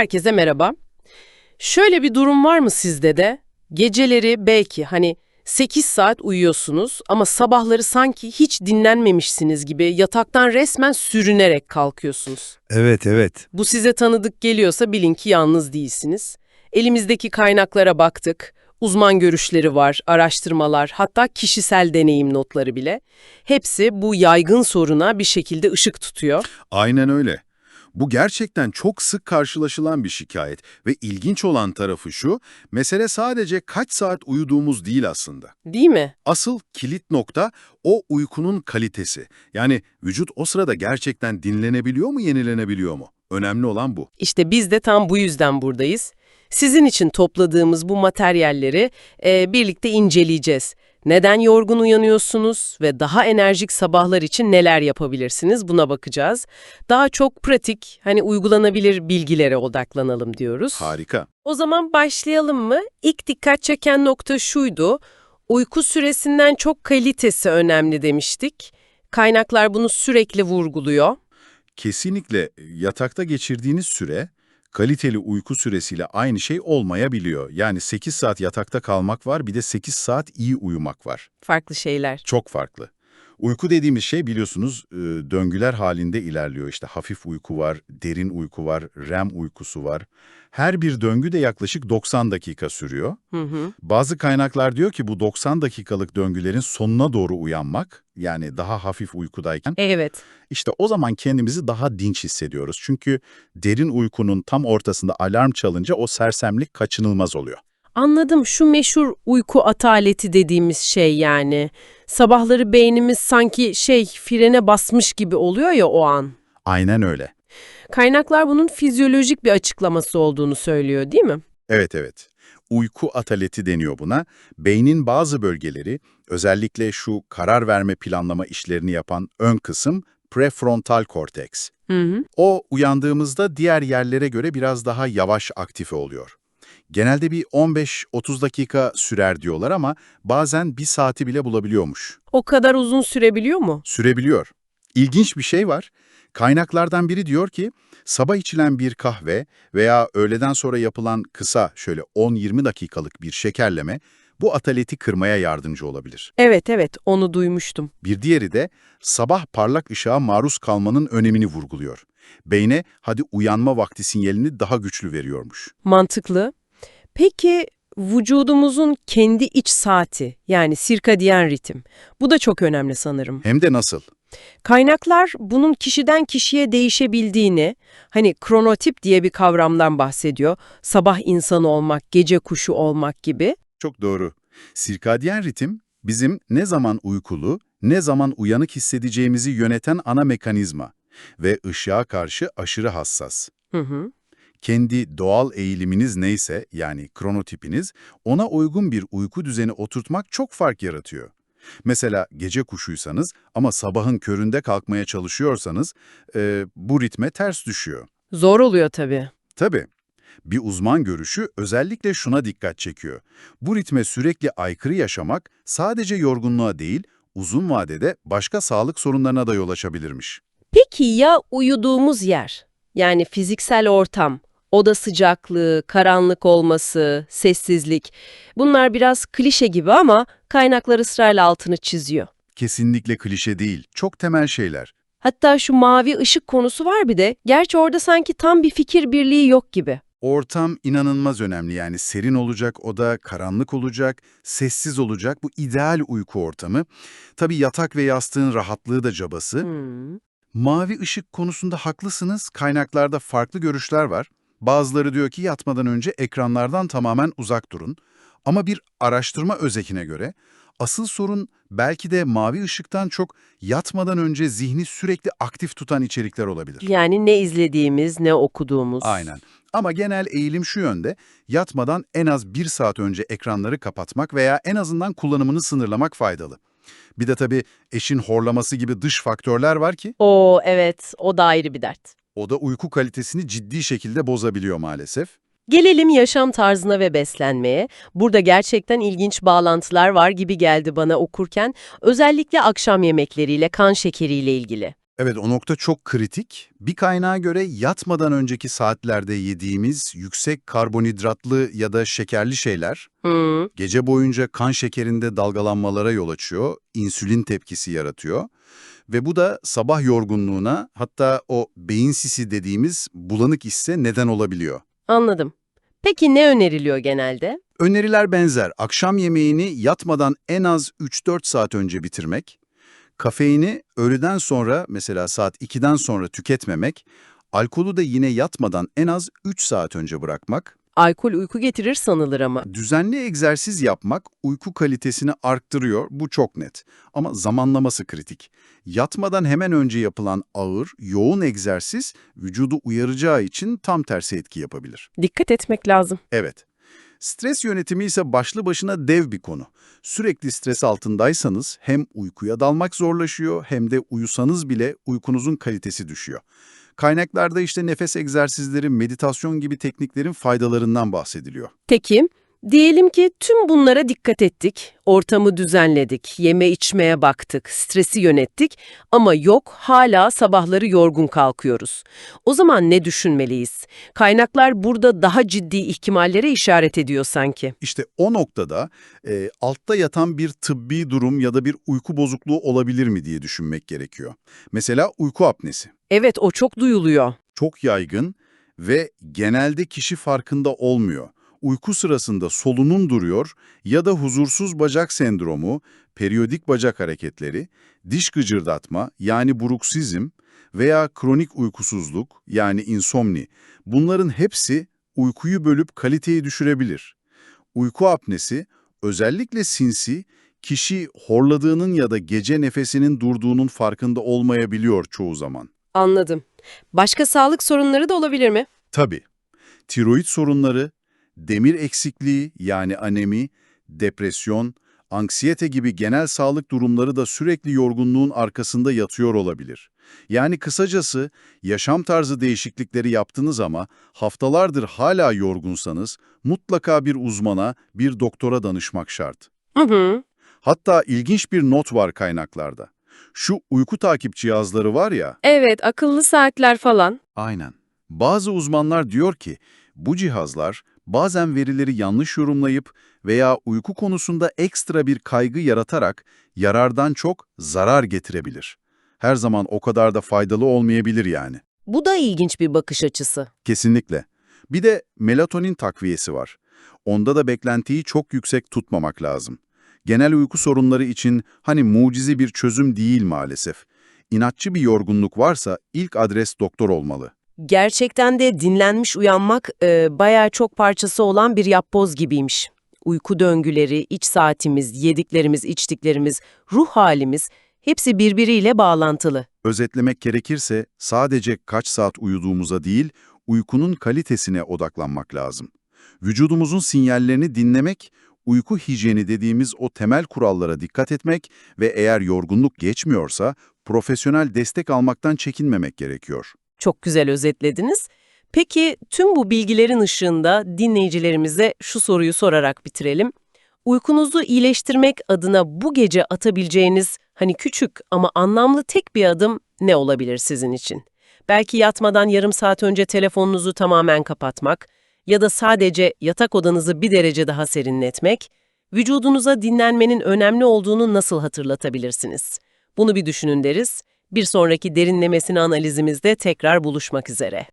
Herkese merhaba. Şöyle bir durum var mı sizde de? Geceleri belki hani 8 saat uyuyorsunuz ama sabahları sanki hiç dinlenmemişsiniz gibi yataktan resmen sürünerek kalkıyorsunuz. Evet, evet. Bu size tanıdık geliyorsa bilin ki yalnız değilsiniz. Elimizdeki kaynaklara baktık. Uzman görüşleri var, araştırmalar, hatta kişisel deneyim notları bile. Hepsi bu yaygın soruna bir şekilde ışık tutuyor. Aynen öyle. Bu gerçekten çok sık karşılaşılan bir şikayet ve ilginç olan tarafı şu, mesele sadece kaç saat uyuduğumuz değil aslında. Değil mi? Asıl kilit nokta o uykunun kalitesi. Yani vücut o sırada gerçekten dinlenebiliyor mu, yenilenebiliyor mu? Önemli olan bu. İşte biz de tam bu yüzden buradayız. Sizin için topladığımız bu materyalleri e, birlikte inceleyeceğiz. Neden yorgun uyanıyorsunuz ve daha enerjik sabahlar için neler yapabilirsiniz buna bakacağız. Daha çok pratik, hani uygulanabilir bilgilere odaklanalım diyoruz. Harika. O zaman başlayalım mı? İlk dikkat çeken nokta şuydu. Uyku süresinden çok kalitesi önemli demiştik. Kaynaklar bunu sürekli vurguluyor. Kesinlikle yatakta geçirdiğiniz süre kaliteli uyku süresiyle aynı şey olmayabiliyor. Yani 8 saat yatakta kalmak var, bir de 8 saat iyi uyumak var. Farklı şeyler. Çok farklı. Uyku dediğimiz şey biliyorsunuz e, döngüler halinde ilerliyor. İşte hafif uyku var, derin uyku var, REM uykusu var. Her bir döngü de yaklaşık 90 dakika sürüyor. Hı hı. Bazı kaynaklar diyor ki bu 90 dakikalık döngülerin sonuna doğru uyanmak, yani daha hafif uykudayken, Evet. işte o zaman kendimizi daha dinç hissediyoruz. Çünkü derin uykunun tam ortasında alarm çalınca o sersemlik kaçınılmaz oluyor. Anladım. Şu meşhur uyku ataleti dediğimiz şey yani. Sabahları beynimiz sanki şey frene basmış gibi oluyor ya o an. Aynen öyle. Kaynaklar bunun fizyolojik bir açıklaması olduğunu söylüyor değil mi? Evet evet. Uyku ataleti deniyor buna. Beynin bazı bölgeleri, özellikle şu karar verme planlama işlerini yapan ön kısım prefrontal korteks. Hı hı. O uyandığımızda diğer yerlere göre biraz daha yavaş aktif oluyor. Genelde bir 15-30 dakika sürer diyorlar ama bazen bir saati bile bulabiliyormuş. O kadar uzun sürebiliyor mu? Sürebiliyor. İlginç bir şey var. Kaynaklardan biri diyor ki, sabah içilen bir kahve veya öğleden sonra yapılan kısa şöyle 10-20 dakikalık bir şekerleme bu ataleti kırmaya yardımcı olabilir. Evet evet onu duymuştum. Bir diğeri de sabah parlak ışığa maruz kalmanın önemini vurguluyor. Beyne hadi uyanma vakti sinyalini daha güçlü veriyormuş. Mantıklı. Peki vücudumuzun kendi iç saati yani sirkadiyen ritim. Bu da çok önemli sanırım. Hem de nasıl? Kaynaklar bunun kişiden kişiye değişebildiğini, hani kronotip diye bir kavramdan bahsediyor. Sabah insanı olmak, gece kuşu olmak gibi. Çok doğru. Sirkadyen ritim bizim ne zaman uykulu, ne zaman uyanık hissedeceğimizi yöneten ana mekanizma ve ışığa karşı aşırı hassas. Hı hı. Kendi doğal eğiliminiz neyse yani kronotipiniz ona uygun bir uyku düzeni oturtmak çok fark yaratıyor. Mesela gece kuşuysanız ama sabahın köründe kalkmaya çalışıyorsanız e, bu ritme ters düşüyor. Zor oluyor tabii. Tabii. Bir uzman görüşü özellikle şuna dikkat çekiyor. Bu ritme sürekli aykırı yaşamak sadece yorgunluğa değil, uzun vadede başka sağlık sorunlarına da yol açabilirmiş. Peki ya uyuduğumuz yer? Yani fiziksel ortam, oda sıcaklığı, karanlık olması, sessizlik. Bunlar biraz klişe gibi ama kaynaklar ısrarla altını çiziyor. Kesinlikle klişe değil, çok temel şeyler. Hatta şu mavi ışık konusu var bir de. Gerçi orada sanki tam bir fikir birliği yok gibi. Ortam inanılmaz önemli yani serin olacak, oda karanlık olacak, sessiz olacak bu ideal uyku ortamı. Tabii yatak ve yastığın rahatlığı da cabası. Hmm. Mavi ışık konusunda haklısınız, kaynaklarda farklı görüşler var. Bazıları diyor ki yatmadan önce ekranlardan tamamen uzak durun. Ama bir araştırma özekine göre asıl sorun belki de mavi ışıktan çok yatmadan önce zihni sürekli aktif tutan içerikler olabilir. Yani ne izlediğimiz, ne okuduğumuz. Aynen. Ama genel eğilim şu yönde, yatmadan en az bir saat önce ekranları kapatmak veya en azından kullanımını sınırlamak faydalı. Bir de tabii eşin horlaması gibi dış faktörler var ki, Oo evet, o da ayrı bir dert. O da uyku kalitesini ciddi şekilde bozabiliyor maalesef. Gelelim yaşam tarzına ve beslenmeye. Burada gerçekten ilginç bağlantılar var gibi geldi bana okurken. Özellikle akşam yemekleriyle, kan şekeriyle ilgili. Evet o nokta çok kritik. Bir kaynağa göre yatmadan önceki saatlerde yediğimiz yüksek karbonhidratlı ya da şekerli şeyler Hı, gece boyunca kan şekerinde dalgalanmalara yol açıyor, insülin tepkisi yaratıyor ve bu da sabah yorgunluğuna hatta o beyin sisi dediğimiz bulanık hisse neden olabiliyor. anladım. Peki ne öneriliyor genelde? Öneriler benzer. Akşam yemeğini yatmadan en az 3-4 saat önce bitirmek, kafeini öğleden sonra mesela saat 2'den sonra tüketmemek, alkolü de yine yatmadan en az 3 saat önce bırakmak, Alkol uyku getirir sanılır ama. düzenli egzersiz yapmak uyku kalitesini arttırıyor, bu çok net. Ama zamanlaması kritik. Yatmadan hemen önce yapılan ağır, yoğun egzersiz vücudu uyaracağı için tam tersi etki yapabilir. Dikkat etmek lazım. Evet. Stres yönetimi ise başlı başına dev bir konu. Sürekli stres altındaysanız hem uykuya dalmak zorlaşıyor hem de uyusanız bile uykunuzun kalitesi düşüyor. Kaynaklarda işte nefes egzersizleri, meditasyon gibi tekniklerin faydalarından bahsediliyor. Peki, diyelim ki tüm bunlara dikkat ettik, ortamı düzenledik, yeme içmeye baktık, stresi yönettik ama yok hala sabahları yorgun kalkıyoruz. O zaman ne düşünmeliyiz? Kaynaklar burada daha ciddi ihtimallere işaret ediyor sanki. İşte o noktada e, altta yatan bir tıbbi durum ya da bir uyku bozukluğu olabilir mi diye düşünmek gerekiyor. Mesela uyku apnesi. Evet o çok duyuluyor. çok yaygın ve genelde kişi farkında olmuyor. Uyku sırasında solunum duruyor ya da huzursuz bacak sendromu, periyodik bacak hareketleri, diş gıcırdatma yani bruksizm veya kronik uykusuzluk yani insomni bunların hepsi uykuyu bölüp kaliteyi düşürebilir. Uyku apnesi özellikle sinsi, kişi horladığının ya da gece nefesinin durduğunun farkında olmayabiliyor çoğu zaman. Anladım. Başka sağlık sorunları da olabilir mi? Tabii. Tiroid sorunları, demir eksikliği yani anemi, depresyon, anksiyete gibi genel sağlık durumları da sürekli yorgunluğun arkasında yatıyor olabilir. Yani kısacası yaşam tarzı değişiklikleri yaptınız ama haftalardır hala yorgunsanız mutlaka bir uzmana, bir doktora danışmak şart. Hı hı. Hatta ilginç bir not var kaynaklarda. Şu uyku takip cihazları var ya, Evet, akıllı saatler falan. Aynen. Bazı uzmanlar diyor ki bu cihazlar bazen verileri yanlış yorumlayıp veya uyku konusunda ekstra bir kaygı yaratarak yarardan çok zarar getirebilir. Her zaman o kadar da faydalı olmayabilir yani. Bu da ilginç bir bakış açısı. Kesinlikle. Bir de melatonin takviyesi var. Onda da beklentiyi çok yüksek tutmamak lazım. Genel uyku sorunları için hani mucize bir çözüm değil maalesef. İnatçı bir yorgunluk varsa ilk adres doktor olmalı. Gerçekten de dinlenmiş uyanmak e, bayağı çok parçası olan bir yapboz gibiymiş. Uyku döngüleri, iç saatimiz, yediklerimiz, içtiklerimiz, ruh halimiz hepsi birbiriyle bağlantılı. Özetlemek gerekirse sadece kaç saat uyuduğumuza değil, uykunun kalitesine odaklanmak lazım. Vücudumuzun sinyallerini dinlemek, uyku hijyeni dediğimiz o temel kurallara dikkat etmek ve eğer yorgunluk geçmiyorsa profesyonel destek almaktan çekinmemek gerekiyor. Çok güzel özetlediniz. Peki tüm bu bilgilerin ışığında dinleyicilerimize şu soruyu sorarak bitirelim. Uykunuzu iyileştirmek adına bu gece atabileceğiniz hani küçük ama anlamlı tek bir adım ne olabilir sizin için? Belki yatmadan yarım saat önce telefonunuzu tamamen kapatmak ya da sadece yatak odanızı bir derece daha serinletmek, vücudunuza dinlenmenin önemli olduğunu nasıl hatırlatabilirsiniz? Bunu bir düşünün deriz. Bir sonraki derinlemesine analizimizde tekrar buluşmak üzere.